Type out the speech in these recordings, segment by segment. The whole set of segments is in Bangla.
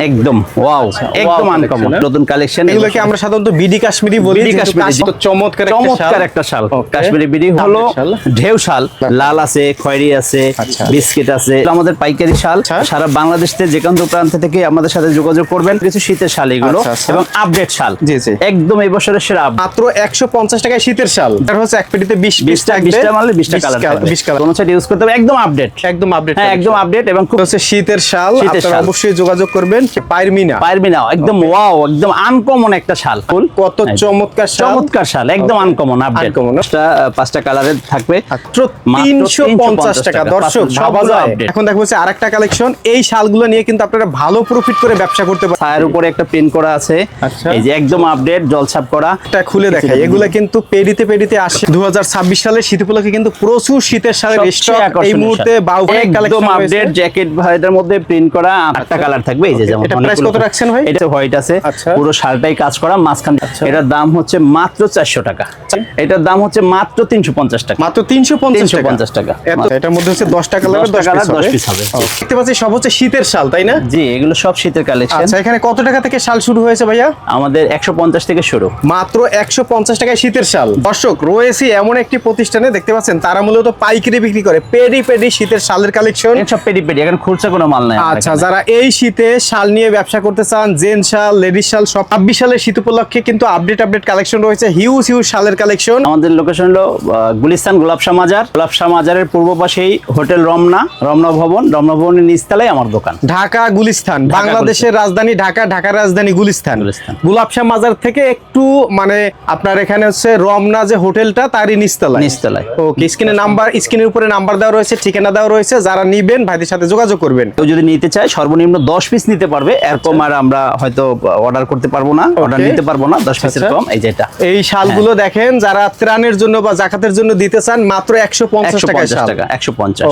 একদম ওয়াও একদম আনকমন নতুন কালেকশন এগুলোকে আমরা সাধারণত বিডি কাশ্মীরি বলি বিডি কাশ্মীরি, কাশ- জি। চমৎকার একটা চমৎকার একটা শাল। কাশ্মীরি বিড়ি হলো ঢেউ শাল লাল আছে খয়েরি আছে আচ্ছা। বিস্কিট আছে আমাদের পাইকারি শাল। আচ্ছা। সারা বাংলাদেশ থেকে যে কোনো প্রান্ত থেকে আমাদের সাথে যোগাযোগ করবেন কিছু শীতের শাল এগুলো আচ্ছা, আচ্ছা। এবং আপডেট শাল। জি, জি। একদম এই বছরের সেরা মাত্র একশো পঞ্চাশ টাকায় শীতের শাল। এটা হচ্ছে এক পেটিতে বিশ পিস বিশটা থাকবে। বিশটা মারলে বিশটা কালার বিশ কালার কোনো সাইড ইউজ করতে হবে একদম আপডেট একদম আপডেট হ্যাঁ একদম আপডেট এবং খুব হচ্ছে শীতের শাল। আপনারা শাল। অবশ্যই যোগাযোগ করবেন। পাইরমি না পারবি না একদম ওয়াও একদম আনকমন একটা শাল। ফুল কত চমৎকার চমৎকার শাল একদম আনকমন আপডেট? পাঁচটা পাঁচটা কালারের থাকবে। তিনশো পঞ্চাশ 350 টাকা। দর্শক। এখন দেখব আরেকটা কালেকশন এই শালগুলো নিয়ে কিন্তু আপনারা ভালো প্রফিট করে ব্যবসা করতে পারেন ছায়ের উপরে একটা প্রিন্ট করা আছে। আচ্ছা। এই যে একদম আপডেট জলছাপ করা। এটা খুলে দেখাই। এগুলো কিন্তু পেডিতে পেডিতে আসে। দু হাজার ছাব্বিশ সালে শীত উপলক্ষে কিন্তু প্রচুর শীতের সবচেয়ে স্টক এই মুহূর্তে কালেকশন আপডেট জ্যাকেট ভাইটার মধ্যে প্রিন্ট করা আটটা কালার থাকবে। এই যে যেমন এটা price কত রাখছেন ভাই? এটা হোয়াইট আছে আচ্ছা। পুরো শালটাই কাজ করা মাঝখানে এটার দাম হচ্ছে মাত্র চারশো টাকা। এটার দাম হচ্ছে মাত্র তিনশো পঞ্চাশ টাকা। মাত্র তিনশো পঞ্চাশ 350 টাকা। এটার মধ্যে হচ্ছে দশটা কালার 10টা দশ colour, পিস 10 piece হবে। দেখতে পাচ্ছি সব হচ্ছে শীতের শাল তাই না? জি এগুলো সব শীতের কালেকশন আচ্ছা এখানে কত টাকা থেকে শাল শুরু হয়েছে ভাইয়া? আমাদের একশো পঞ্চাশ থেকে শুরু। মাত্র একশো পঞ্চাশ টাকায় শীতের শাল। দর্শক রয়েছে এমন একটি প্রতিষ্ঠানে দেখতে পাচ্ছেন তারা মূলত পাইকারি বিক্রি করে। পেডি পেডি শীতের শালের কালেকশন সব পেডি পেডি এখন খুচরা কোনো মাল নাই আচ্ছা যারা এই শীতে শাল নিয়ে ব্যবসা করতে চান জেন শাল লেডিস শাল সব ছাব্বিশ সালের শীত উপলক্ষে কিন্তু আপডেট আপডেট কালেকশন রয়েছে হিউজ হিউজ শালের কালেকশন আমাদের লোকেশন হলো গুলিস্তান গোলাপশা মাজার। গোলাপশা মাজারের পূর্ব পাশেই হোটেল রমনা রমনা ভবন। রমনা ভবনের নিচতলায় আমার দোকান। ঢাকা গুলিস্তান। বাংলাদেশের রাজধানী ঢাকা ঢাকার রাজধানী গুলিস্তান। গুলাবশা মাজার থেকে একটু মানে আপনার এখানে হচ্ছে রমনা যে হোটেলটা তারই নিচতলায়। নিচতলায়। ওকে স্ক্রিনে নাম্বার স্ক্রিনের উপরে নাম্বার দেওয়া রয়েছে ঠিকানা দেওয়া রয়েছে যারা নিবেন ভাইদের সাথে যোগাযোগ করবেন। কেউ যদি নিতে চায় সর্বনিম্ন দশ পিস নিতে পারবে এরকম আর আমরা হয়তো অর্ডার করতে পারব না অর্ডার নিতে পারব না দশ পিসের আচ্ছা। কম এই যেটা এই শালগুলো দেখেন যারা ত্রাণের জন্য বা জাকাতের জন্য দিতে চান মাত্র একশো পঞ্চাশ টাকা একশো পঞ্চাশ।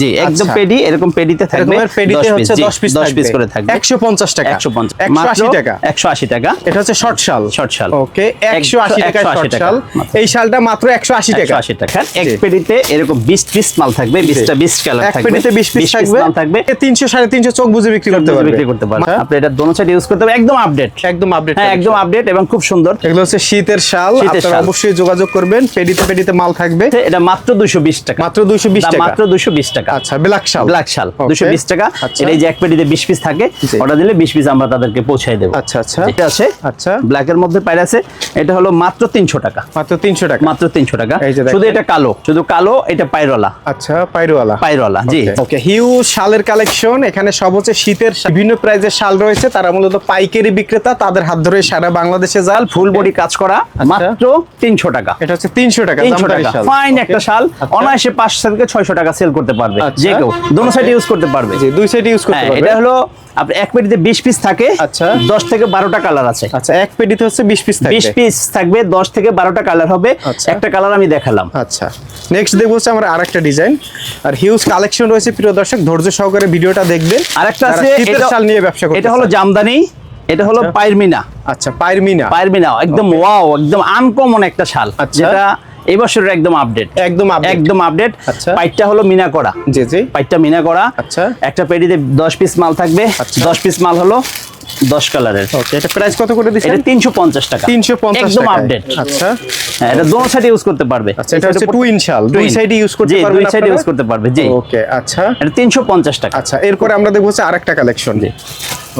জি একদম আচ্ছা। পেডি এরকম পেডিতে থাকবে পেডিতে হচ্ছে 10 পিস 10 পিস করে থাকবে। একশো পঞ্চাশ টাকা। একশো পঞ্চাশ। একশো আশি টাকা। একশো আশি টাকা। এটা হচ্ছে শর্ট শাল। Short শাল। ওকে একশো আশি টাকা শর্ট শাল এই শালটা মাত্র একশো আশি টাকা। আশি টাকা। এক পেডিতে এরকম বিশ পিস মাল থাকবে বিশটা বিশ কালার এক থাকবে। বিশ পিস থাকবে। তিনশো সাড়ে তিনশো চোখ বুঝে বিক্রি করতে পারবে। বিক্রি করতে পারবে আচ্ছা। আপনি এটা দোনো সাইড ইউজ করতে একদম আপডেট একদম আপডেট হ্যাঁ একদম আপডেট এবং খুব সুন্দর। এগুলো হচ্ছে শীতের শাল আপনারা অবশ্যই যোগাযোগ করবেন। পেডিতে পেডিতে মাল থাকবে। এটা মাত্র দুশো বিশ টাকা। মাত্র দুইশো বিশ দাম টাকা। মাত্র দুশো বিশ টাকা। আচ্ছা ব্ল্যাক শাল। ব্ল্যাক শাল Okay. দুশো বিশ টাকা। আচ্ছা। এটা এই যে এক পেটিতে বিশ পিস থাকে অর্ডার দিলে বিশ পিস আমরা তাদেরকে পৌঁছায় দেবো। আচ্ছা আচ্ছা। এটা আছে। আচ্ছা। ব্ল্যাক এর মধ্যে পাইর আছে। এটা হলো মাত্র তিনশো টাকা। মাত্র তিনশো টাকা। মাত্র তিনশো টাকা। শুধু এটা কালো। শুধু কালো এটা পাইরওয়ালা আচ্ছা পাইরওয়ালা পাইরওয়ালা জি। ওকে হিউজ শালের কালেকশন এখানে সব হচ্ছে শীতের শা- বিভিন্ন প্রাইজের শাল রয়েছে তারা মূলত পাইকারি বিক্রেতা তাদের হাত ধরে সারা বাংলাদেশে জাল ফুল বডি কাজ করা মাত্র তিনশো টাকা। এটা হচ্ছে তিনশো টাকা তিনশো টাকা। ফাইন একটা শাল অনায়াসে পাঁচশো থেকে ছয়শো টাকা সেল করতে পারবে। আচ্ছা। যে কেউ। দোনো সাইড ইউজ করতে পারবে। দুই সাইড ইউজ করতে হ্যাঁ পারবে। এটা হলো এক পেটিতে বিশ পিস থাকে আচ্ছা। দশ থেকে বারোটা কালার আছে। আচ্ছা এক পেটিতে হচ্ছে বিশ পিস বিশ পিস থাকবে দশ থেকে বারোটা কালার হবে। আচ্ছা। একটা কালার আমি দেখালাম। আচ্ছা। নেক্সট দেখব হচ্ছে আমরা আরেকটা ডিজাইন আর হিউজ কালেকশন রয়েছে প্রিয় দর্শক ধৈর্য সহকারে ভিডিওটা দেখবেন। আরেকটা আছে নিয়ে ব্যবসা এটা হলো জামদানি এটা হলো আচ্ছা। পাইরমিনা। আচ্ছা পাইরমিনা। পাইরমিনা একদম ওয়াও একদম আনকমন একটা শাল আচ্ছা। যেটা এই বছরের একদম আপডেট একদম একদম আপডেট আচ্ছা। পাইটটা হলো মিনা করা জি জি। পাইটটা মিনা করা আচ্ছা। একটা পেটিতে দশ পিস মাল থাকবে। আচ্ছা। দশ পিস মাল হলো দশ কালারের। ওকে এটা প্রাইস কত করে দিচ্ছেন? এটা তিনশো পঞ্চাশ টাকা। তিনশো পঞ্চাশ একদম আপডেট আচ্ছা। হ্যাঁ এটা দোনো সাইডে ইউজ করতে পারবে। আচ্ছা এটা হচ্ছে শাল দুই সাইডে ইউজ করতে জি দুই সাইডে ইউজ করতে পারবে জি। ওকে আচ্ছা। এটা তিনশো পঞ্চাশ টাকা। আচ্ছা এরপরে আমরা দেখব হচ্ছে আরেকটা কালেকশন জি।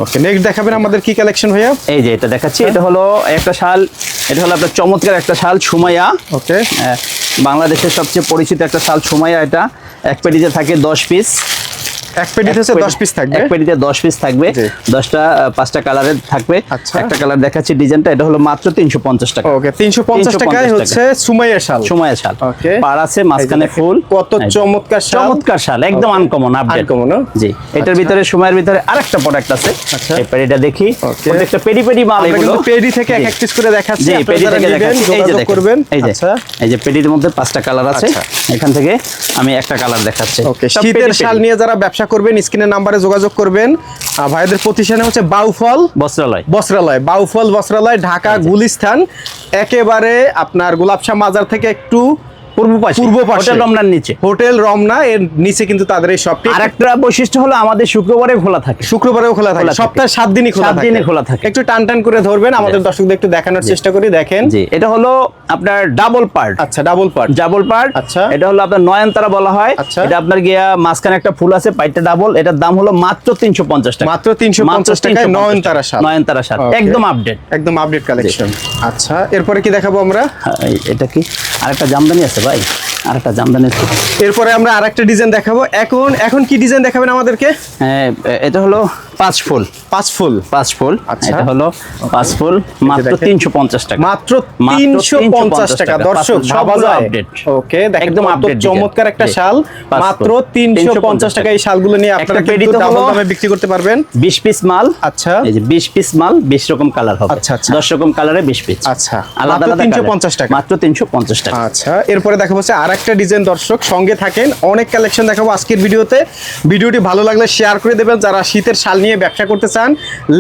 ওকে নেক্সট দেখাবেন আমাদের কি কালেকশন ভাইয়া? এই যে এটা দেখাচ্ছি এটা হলো একটা শাল এটা হলো আপনার চমৎকার একটা শাল সুমাইয়া। ওকে বাংলাদেশের সবচেয়ে পরিচিত একটা শাল সুমাইয়া এটা। এক পেটিতে থাকে দশ পিস এক পেটিতে হচ্ছে দশ পিস থাকবে? এক পেটিতে দশ পিস থাকবে। জি। দশটা আহ, পাঁচটা কালারের থাকবে। আচ্ছা। একটা কালার দেখাচ্ছি ডিজাইনটা এটা হলো মাত্র তিনশো পঞ্চাশ টাকা। ওকে 350 টাকায় হচ্ছে সুমাইয়া শাল। সময়ের শাল। ওকে। পার আছে মাঝখানে ফুল। কত চমৎকার শাল। চমৎকার শাল একদম আনকমন আপডেট Uncommon, জি এটার আচ্ছা। ভিতরে সময়ের ভিতরে আরেকটা প্রোডাক্ট আছে। আচ্ছা। এই পেডিটা দেখি। প্রত্যেকটা পেডি পেডি মাল এগুলো। পেডি থেকে এক এক পিস করে দেখাচ্ছি জি পেডি থেকে দেখাচ্ছি। এই যে দেখেন। করবেন। এই যে এই যে পেডির মধ্যে পাঁচটা কালার আছে। এখান থেকে আমি একটা কালার দেখাচ্ছি। ওকে শীতের শাল নিয়ে যারা ব্যবসা করবেন স্ক্রিনের নাম্বারে যোগাযোগ করবেন। ভাইদের প্রতিষ্ঠানে হচ্ছে বাউফল। বস্ত্রালয়। বস্ত্রালয় বাউফল বস্ত্রালয় ঢাকা গুলিস্থান একেবারে আপনার গোলাপশাহ মাজার থেকে একটু পূর্ব পাশে পূর্ব পাশে। হোটেল রমনার নিচে। হোটেল রমনা এর নিচে কিন্তু তাদের এই শপটি আর একটা বৈশিষ্ট্য হলো আমাদের শুক্রবারে খোলা থাকে। শুক্রবারেও খোলা থাকে। সপ্তাহে সাত দিনই খোলা সাত থাকে। দিনই খোলা থাকে। একটু টান টান করে ধরবেন আমাদের দর্শকদের একটু দেখানোর চেষ্টা করি দেখেন। জি এটা হলো আপনার ডাবল পার্ট আচ্ছা ডাবল পার্ট ডাবল পার্ট আচ্ছা। এটা হলো আপনার নয়নতারা বলা হয়। আচ্ছা। এটা আপনার গিয়া মাঝখানে একটা ফুল আছে পাইটটা ডাবল এটার দাম হলো মাত্র তিনশো পঞ্চাশ টাকা। মাত্র 350 টাকায় নয়নতারা শাল। নয়নতারা Okay. একদম আপডেট একদম আপডেট কালেকশন আচ্ছা এরপরে কি দেখাবো আমরা? এটা কি? আরেকটা জামদানি আছে ভাই আরেকটা জামদানি এরপরে আমরা আরেকটা ডিজাইন দেখাবো। এখন এখন কি ডিজাইন দেখাবেন আমাদেরকে? হ্যাঁ, এটা হলো পাঁচ ফুল। পাঁচ ফুল। পাঁচ ফুল। আচ্ছা। এটা হলো পাঁচ ফুল মাত্র দেখেন। তিনশো পঞ্চাশ টাকা। মাত্র মাত্র তিনশো পঞ্চাশ 350 টাকা। দর্শক সবগুলো ওকে একদম চমৎকার একটা শাল। মাত্র তিনশো 350 পঞ্চাশ টাকা। এই শালগুলো নিয়ে আপনারা একটা ডাবল দামে বিক্রি করতে পারবেন। বিশ পিস মাল। আচ্ছা। এই যে বিশ পিস মাল বিশ রকম কালার হবে। আচ্ছা, আচ্ছা। দশ রকম কালারে বিশ পিস। আচ্ছা, আলাদা আলাদা 350 টাকা। মাত্র তিনশো পঞ্চাশ টাকা। আচ্ছা এরপরে দেখা হচ্ছে আর একটা ডিজাইন দর্শক। সঙ্গে থাকেন, অনেক কালেকশন দেখাবো আজকের ভিডিওতে। ভিডিওটি ভালো লাগলে শেয়ার করে দেবেন। যারা শীতের শাল নিয়ে ব্যবসা করতে চান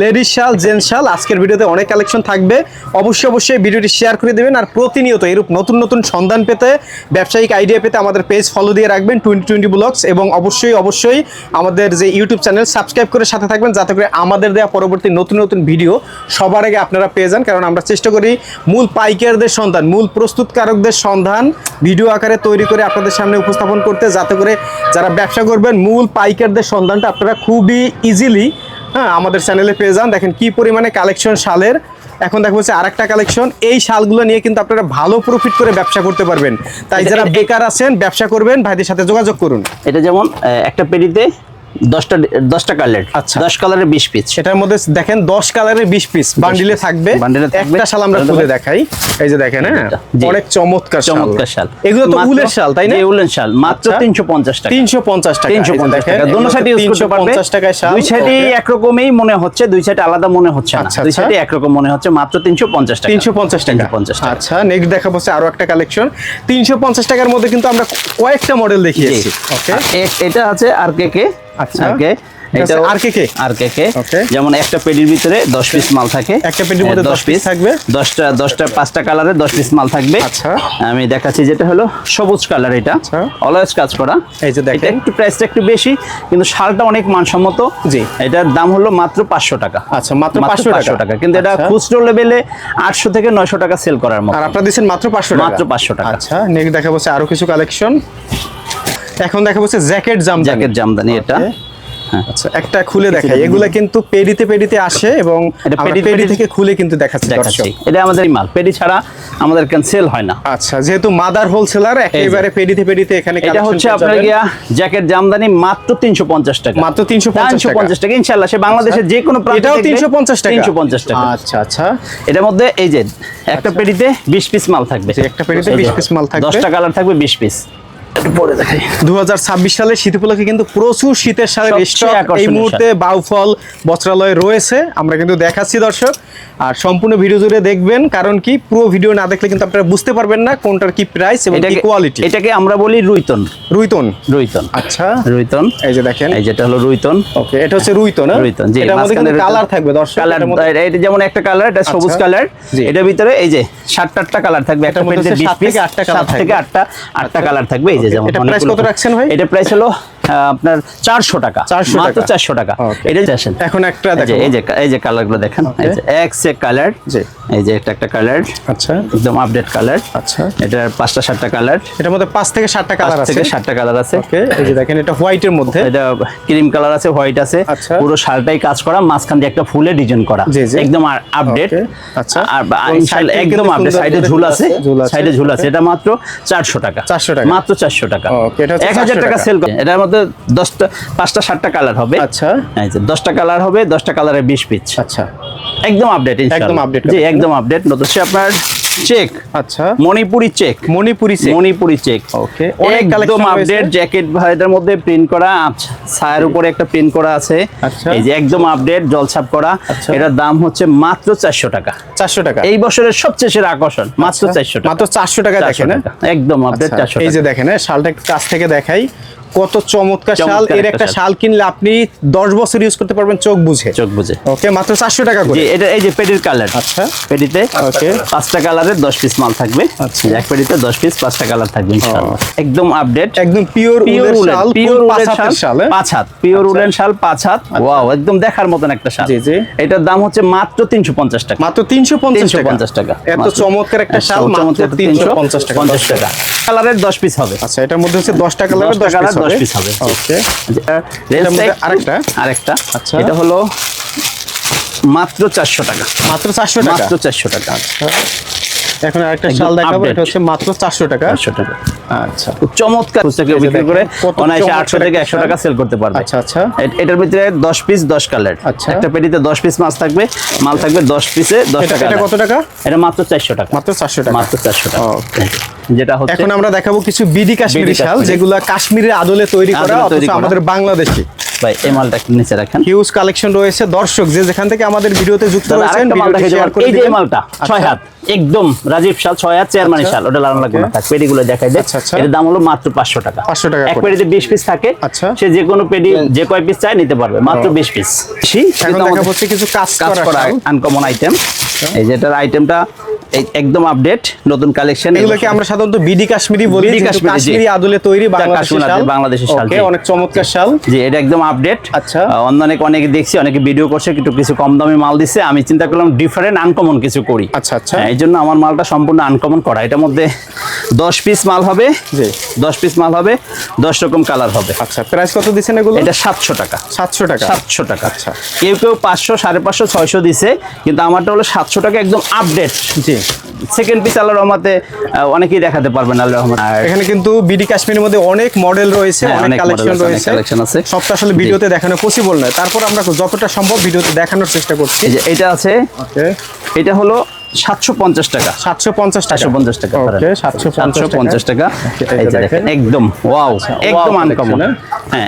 লেডিস শাল জেন্টস শাল, আজকের ভিডিওতে অনেক কালেকশন থাকবে। অবশ্যই অবশ্যই ভিডিওটি শেয়ার করে দেবেন। আর প্রতিনিয়ত এরূপ নতুন নতুন সন্ধান পেতে, ব্যবসায়িক আইডিয়া পেতে আমাদের পেজ ফলো দিয়ে রাখবেন টোয়েন্টি টোয়েন্টি ব্লগস এবং অবশ্যই অবশ্যই আমাদের যে ইউটিউব চ্যানেল সাবস্ক্রাইব করে সাথে থাকবেন। যাতে করে আমাদের দেওয়া পরবর্তী নতুন নতুন ভিডিও সবার আগে আপনারা পেয়ে যান। কারণ আমরা চেষ্টা করি মূল পাইকারদের সন্ধান, মূল প্রস্তুতকারকদের সন্ধান ভিডিও আকারে তৈরি করে আপনাদের সামনে উপস্থাপন করতে যাতে করে যারা ব্যবসা করবেন মূল পাইকারদের সন্ধানটা আপনারা খুবই ইজিলি হ্যাঁ আমাদের চ্যানেলে পেয়ে যান। দেখেন কি পরিমাণে কালেকশন শালের। এখন দেখা হচ্ছে আরেকটা কালেকশন এই শালগুলো নিয়ে কিন্তু আপনারা ভালো প্রফিট করে ব্যবসা করতে পারবেন। তাই যারা বেকার আছেন ব্যবসা করবেন ভাইদের সাথে যোগাযোগ করুন। এটা যেমন একটা পেটিতে দশটা দশটা কালার আচ্ছা। দশ কালারের বিশ পিস সেটার মধ্যে দেখেন দশ কালারের বিশ পিস বান্ডিলে থাকবে। বান্ডিলে থাকবে। একটা শাল আমরা খুলে দেখাই। এই যে দেখেন হ্যাঁ। অনেক চমৎকার চমৎকার শাল। এগুলো তো উলের শাল তাই না? উলের শাল। মাত্র। তিনশো পঞ্চাশ টাকা। তিনশো পঞ্চাশ টাকা। তিনশো পঞ্চাশ টাকা। দোনো সাইডে ইউজ করতে পারবে। 350 টাকায় শাল। দুই সাইডে একরকমই মনে হচ্ছে দুই সাইডে আলাদা মনে হচ্ছে না। আচ্ছা, দুই। সাইডে একরকম মনে হচ্ছে মাত্র তিনশো পঞ্চাশ টাকা। তিনশো পঞ্চাশ টাকা। 350 টাকা। আচ্ছা নেক্সট দেখা হচ্ছে আরও একটা কালেকশন তিনশো পঞ্চাশ টাকার মধ্যে কিন্তু আমরা কয়েকটা মডেল দেখিয়েছি। ওকে এটা আছে আর কে কে? আচ্ছা। আর কে এটা হচ্ছে RKK? আর কে কে যেমন একটা পেটির ভিতরে দশ পিস মাল থাকে একটা পেটির মধ্যে হ্যাঁ, 10 piece থাকবে? দশটা দশটা পাঁচটা কালারে দশ পিস মাল থাকবে আচ্ছা। আমি দেখাচ্ছি যেটা হলো সবুজ কালার এটা আচ্ছা। অলওয়েজ কাজ করা এই যে দেখেন। এটা একটু প্রাইসটা একটু বেশি কিন্তু শালটা অনেক মানসম্মত জি। এটার দাম হলো মাত্র পাঁচশো টাকা আচ্ছা, মাত্র 500 টাকা। টাকা কিন্তু এটা আচ্ছা। খুচরো লেভেলে আটশো থেকে নয়শো টাকা সেল করার মতো আর আপনারা দিচ্ছেন মাত্র পাঁচশো টাকা মাত্র 500 টাকা। আচ্ছা নেক্সট দেখা হচ্ছে আরও কিছু কালেকশন এখন দেখা হচ্ছে জ্যাকেট জামদানি। জ্যাকেট জামদানি এটা। হ্যাঁ। আচ্ছা একটা খুলে দেখাই। এগুলা কিন্তু পেডিতে পেডিতে আসে এবং পেডি- থেকে খুলে কিন্তু দেখাচ্ছি এটা আমাদের মাল। পেডি ছাড়া আমাদের ক্যান্সেল হয় না। আচ্ছা যেহেতু মাদার হোলসেলার একেবারে পেডিতে পেডিতে এখানে এটা হচ্ছে আপনার গিয়া জ্যাকেট জামদানি মাত্র তিনশো পঞ্চাশ টাকা। মাত্র 350 টাকা। ইনশাল্লাহ সে বাংলাদেশের যে কোনো প্রান্তে এটাও দেখবে তিনশো পঞ্চাশ টাকা। তিনশো পঞ্চাশ টাকা। আচ্ছা আচ্ছা। এটার মধ্যে এই যে একটা পেটিতে বিশ পিস মাল থাকবে। একটা যে, 20 piece মাল থাকবে। দশটা কালার থাকবে বিশ পিস একটু পরে দেখাই। দু সালে শীত উপলক্ষে কিন্তু প্রচুর শীতের সালের স্টক এই মুহূর্তে বাউফল বস্ত্রালয়ে রয়েছে। আমরা কিন্তু দেখাচ্ছি দর্শক। আর সম্পূর্ণ ভিডিও জুড়ে দেখবেন কারণ কি পুরো ভিডিও না দেখলে কিন্তু আপনারা বুঝতে পারবেন না কোনটার কি প্রাইস এবং কি কোয়ালিটি এটাকে আমরা বলি রুইতন। রুইতন? রুইতন। আচ্ছা। রুইতন। এই যে দেখেন। এই যেটা হলো রুইতন। ওকে এটা হচ্ছে রুইতন হ্যাঁ? রুইতন জি এটার মধ্যে। কালার থাকবে দর্শক কালার এটা যেমন একটা কালার এটা সবুজ আচ্ছা। কালার জি। এটার ভিতরে এই যে সাত আটটা কালার থাকবে। একটা মধ্যে 20 পিস থেকে আটটা colour সাত থেকে থাকবে। আটটা আটটা কালার থাকবে। এই যে যেমন এটা প্রাইস কত রাখছেন ভাই? এটা প্রাইস হলো আপনার চারশো টাকা। 400 মাত্র চারশো টাকা। এটা আসেন এখন একটা এই যে এই যে এই যে কালারগুলো দেখেন। কালার এই যে একটা একটা কালার আচ্ছা। একদম আপডেট কালার আচ্ছা। এটার পাঁচটা সাতটা কালার এটার মধ্যে পাঁচ থেকে সাতটা কালার আছে থেকে সাতটা কালার আছে। এই যে দেখেন এটা হোয়াইটের মধ্যে। এটা ক্রিম কালার আছে হোয়াইট আছে। আচ্ছা। পুরো শালটাই কাজ করা মাঝখান দিয়ে একটা ফুলে ডিজাইন করা। একদম আপডেট আচ্ছা। আর একদম আপডেট সাইডে ঝুল আছে। সাইডে ঝুল আছে। এটা মাত্র চারশো টাকা। 400 টাকা। মাত্র চারশো টাকা। এটা এক হাজার টাকা। সেল করে এটার মধ্যে দশটা পাঁচটা সাতটা কালার হবে। আচ্ছা। দশটা কালার হবে দশটা কালারের বিশ পিস আচ্ছা। একদম আপডেট একদম update জি একদম আপডেট নতুন সে আপনার চেক আচ্ছা। Manipuri check Manipuri check Manipuri check Okay, অনেক একদম আপডেট জ্যাকেট ভাইদের মধ্যে প্রিন্ট করা আচ্ছা ছায়ের উপরে একটা প্রিন্ট করা আছে। আচ্ছা। এই যে একদম আপডেট জলছাপ করা। আচ্ছা। এটার দাম হচ্ছে মাত্র চারশো টাকা। চারশো টাকা। এই বছরের সবচেয়ে সেরা আকর্ষণ মাত্র আচ্ছা, চারশো টাকা। মাত্র চারশো টাকা দেখেন হ্যাঁ? একদম আপডেট আচ্ছা, চারশো এই যে দেখেন হ্যাঁ, শালটা একটু কাছ থেকে দেখাই। কত চমৎকার শাল। এর একটা শাল। কিনলে আপনি 10 বছর ইউজ করতে পারবেন চোখ বুঝে। চোখ বুঝে। ওকে মাত্র 400 টাকা করে। এটা এই যে পেডির কালার আচ্ছা। পেডিতে ওকে পাঁচটা কালারে 10 পিস মাল থাকবে। আচ্ছা। এক পেডিতে 10 পিস পাঁচটা কালার থাকবে ইনশাআল্লাহ। একদম আপডেট একদম পিওর উলের শাল পিওর আচ্ছা। উলের শাল পাঁচ হাত। পিওর উলের শাল পাঁচ হাত। ওয়াও একদম দেখার মতন একটা শাল। জি জি। এটার দাম হচ্ছে মাত্র 350 টাকা। মাত্র 350 টাকা। এত চমৎকার একটা শাল মাত্র 350 টাকা। 50 টাকা। কালারের 10 পিস হবে। আচ্ছা এটার মধ্যে হচ্ছে 10 টাকা কালারের 10 পিস Uh, আরেকটা? আরেকটা। আচ্ছা। হলো মাত্র 400 টাকা। মাত্র 400 টাকা? মাত্র 400 টাকা। আচ্ছা। এখন আরেকটা শাল দেখাবো এটা হচ্ছে মাত্র চারশো টাকা। চারশো টাকা। আচ্ছা চমৎকার পুস্তকে বিক্রি করে অনায়াসে চমৎকার আটশো থেকে একটা একশো টাকা সেল করতে পারবে। আচ্ছা, আচ্ছা। এটার ভিতরে দশ পিস দশ কালার আচ্ছা। একটা পেটিতে দশ পিস মাছ থাকবে মাল থাকবে দশ পিসে দশ এটা- টাকা এটা কত টাকা? এটা মাত্র চারশো টাকা। মাত্র চারশো টাকা। মাত্র চারশো টাকা। Okay. যেটা হচ্ছে এখন আমরা দেখাবো কিছু বিডি কাশ্মীরি শাল যেগুলো কাশ্মীরের আদলে তৈরি করা অথচ আমাদের বাংলাদেশি। ভাই এই মালটা একটু নিচে রাখেন। হিউজ কালেকশন রয়েছে। দর্শক যে যেখান থেকে আমাদের ভিডিওতে যুক্ত দাদা, রয়েছেন ভিডিওটি শেয়ার করে এই যে মালটা ছয় আচ্ছা। হাত একদম রাজীব শাল ছয় হাত চেয়ারম্যানি আচ্ছা। শাল ওটা লাগানো লাগবে না পেডিগুলো দেখাই দেয় আচ্ছা। এর দাম হলো মাত্র পাঁচশো টাকা। 500 টাকা এক পেডিতে বিশ পিস থাকে। সে যে কোনো পেডি যে কয় পিস চায় নিতে পারবে মাত্র বিশ পিস এখন দেখা হচ্ছে কিছু কাজ কাজ করা আনকমন আইটেম এই যেটার আইটেমটা একদম আপডেট নতুন কালেকশন এগুলোকে আমরা সাধারণত বিডি কাশ্মীরি বলি কাশ্মীরি। আদলে তৈরি বাংলাদেশি কাশ্মীর শাল। বাংলাদেশি শাল, অনেক চমৎকার শাল। জি এটা একদম আপডেট। আচ্ছা। অনেক অনেকে দেখছি অনেকে ভিডিও করছে একটু কিছু কম দামে মাল দিচ্ছে আমি চিন্তা করলাম ডিফারেন্ট আনকমন কিছু করি। আচ্ছা, আচ্ছা। হ্যাঁ, এই জন্য আমার মালটা সম্পূর্ণ আনকমন করা। এটার মধ্যে দশ পিস মাল হবে। জি। দশ পিস মাল হবে দশ রকম কালার হবে। আচ্ছা প্রাইস কত দিচ্ছেন এগুলো? এটা সাতশো টাকা। সাতশো টাকা। সাতশো টাকা। আচ্ছা। কেউ কেউ পাঁচশো সাড়ে পাঁচশো ছয়শো দিছে কিন্তু আমারটা হলো সাতশো টাকা একদম আপডেট জি। সেকেন্ড পিস আল্লাহ রহমাতে অনেকেই দেখাতে পারবেন আল্লাহ রহমান এখানে কিন্তু বিডি কাশ্মীরের মধ্যে অনেক মডেল রয়েছে হ্যাঁ, অনেক কালেকশন রয়েছে। collection আছে। সবটা আসলে। ভিডিওতে দেখানো পসিবল নয়। তারপর আমরা যতটা সম্ভব ভিডিওতে দেখানোর চেষ্টা করছি। যে এটা আছে এটা হলো সাতশো পঞ্চাশ টাকা। সাতশো পঞ্চাশ টাকা। পঞ্চাশ টাকা ওকে সাতশো সাতশো পঞ্চাশ টাকা। একদম ওয়াও একদম আনকমন হ্যাঁ?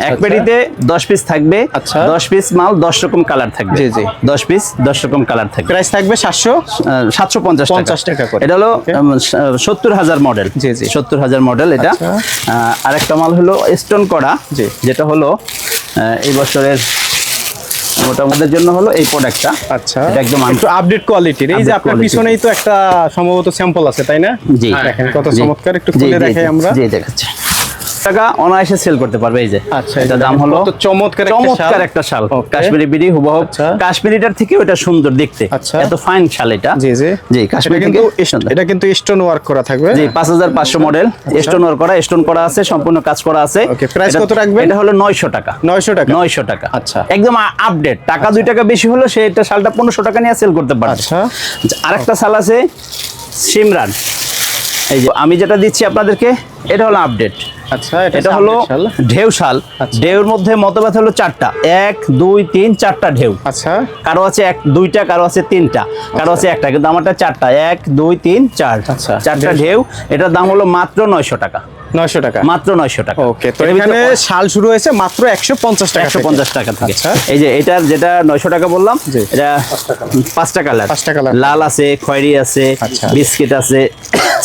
এক আচ্ছা। পেটিতে দশ পিস থাকবে আচ্ছা। দশ পিস মাল দশ রকম কালার থাকবে। জি, জি। দশ পিস দশ রকম কালার থাকবে। প্রাইস থাকবে সাতশো? সাতশো পঞ্চাশ 50 টাকা করে। এটা হলো সত্তর হাজার মডেল জি, জি। সত্তর হাজার মডেল এটা। আচ্ছা। আহ, আরেকটা মাল হলো স্টোন করা জি। যেটা হলো এই বছরের মোটামুটির জন্য হলো এই প্রোডাক্টটা আচ্ছা। এটা একদম একটু আপডেট কোয়ালিটির এই যে আপনার পিছনেই তো একটা সম্ভবত স্যাম্পল আছে তাই না? জি। দেখেন কত চমৎকার একটু খুলে দেখাই আমরা। জি দেখাচ্ছে। টাকা অনায়াসে সেল করতে পারবে এই যে। আচ্ছা, এটা দাম হলো চমৎকার চমৎকার একটা শাল কাশ্মীরি বিড়ি হুবহু। আচ্ছা। কাশ্মীরিটার থেকে ওটা সুন্দর দেখতে। আচ্ছা। এত ফাইন শাল এটা। জি জি। জি কাশ্মীর কিন্তু এটা কিন্তু স্টোন ওয়ার্ক করা থাকবে। জি পাঁচ হাজার পাঁচশো মডেল স্টোন ওয়ার করা স্টোন করা আছে সম্পূর্ণ কাজ করা আছে। এটা- কত রাখবেন? এটা হলো নয়শো টাকা। নয়শো টাকা? নয়শো টাকা। আচ্ছা। একদম আপডেট টাকা দুই টাকা বেশি হলো সে এটা শালটা পনেরোশো টাকা নিয়ে সেল করতে পারে আচ্ছা আরেকটা শাল আছে সিমরান। এই যে আমি যেটা দিচ্ছি আপনাদেরকে এটা হলো আপডেট আচ্ছা এটা হলো ঢেউ শাল। আচ্ছা। ঢেউর মধ্যে মতভেদ হলো চারটা। এক দুই তিন চারটা ঢেউ। আচ্ছা। কারও আছে এক দুইটা কারও আছে তিনটা। কারও আছে একটা কিন্তু আমারটা চারটা। এক দুই তিন চার। আচ্ছা। চারটা ঢেউ। এটার দাম হলো মাত্র নয়শো টাকা। নয়শো টাকা মাত্র নয়শো টাকা ওকে তো এখানে শাল শুরু হয়েছে মাত্র একশো পঞ্চাশ টাকা একশো থেকে। পঞ্চাশ টাকা থেকে আচ্ছা। এই যে এটার যেটা নয়শো টাকা বললাম। এটা পাঁচটা কালার পাঁচটা colour। লাল আছে খয়েরি আছে আচ্ছা। বিস্কিট আছে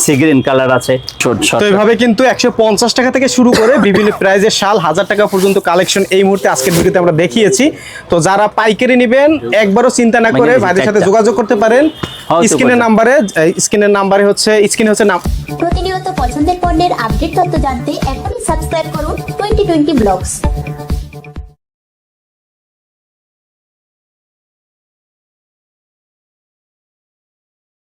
সি গ্রিন কালার আছে ছোট ছোট তো এইভাবে কিন্তু একশো পঞ্চাশ টাকা থেকে শুরু করে বিভিন্ন প্রাইজের শাল হাজার টাকা পর্যন্ত কালেকশন এই মুহূর্তে আজকের ভিডিওতে আমরা দেখিয়েছি তো যারা পাইকারি নেবেন একবারও চিন্তা না করে মানে ভাইদের সাথে যোগাযোগ করতে পারেন স্ক্রিনের। নাম্বারে স্ক্রিনের নাম্বারে হচ্ছে স্ক্রিনে হচ্ছে নাম প্রতিনিয়ত পছন্দের পণ্যের আপডেট তথ্য জানতে এখনই সাবস্ক্রাইব করুন টোয়েন্টি টোয়েন্টি ব্লগস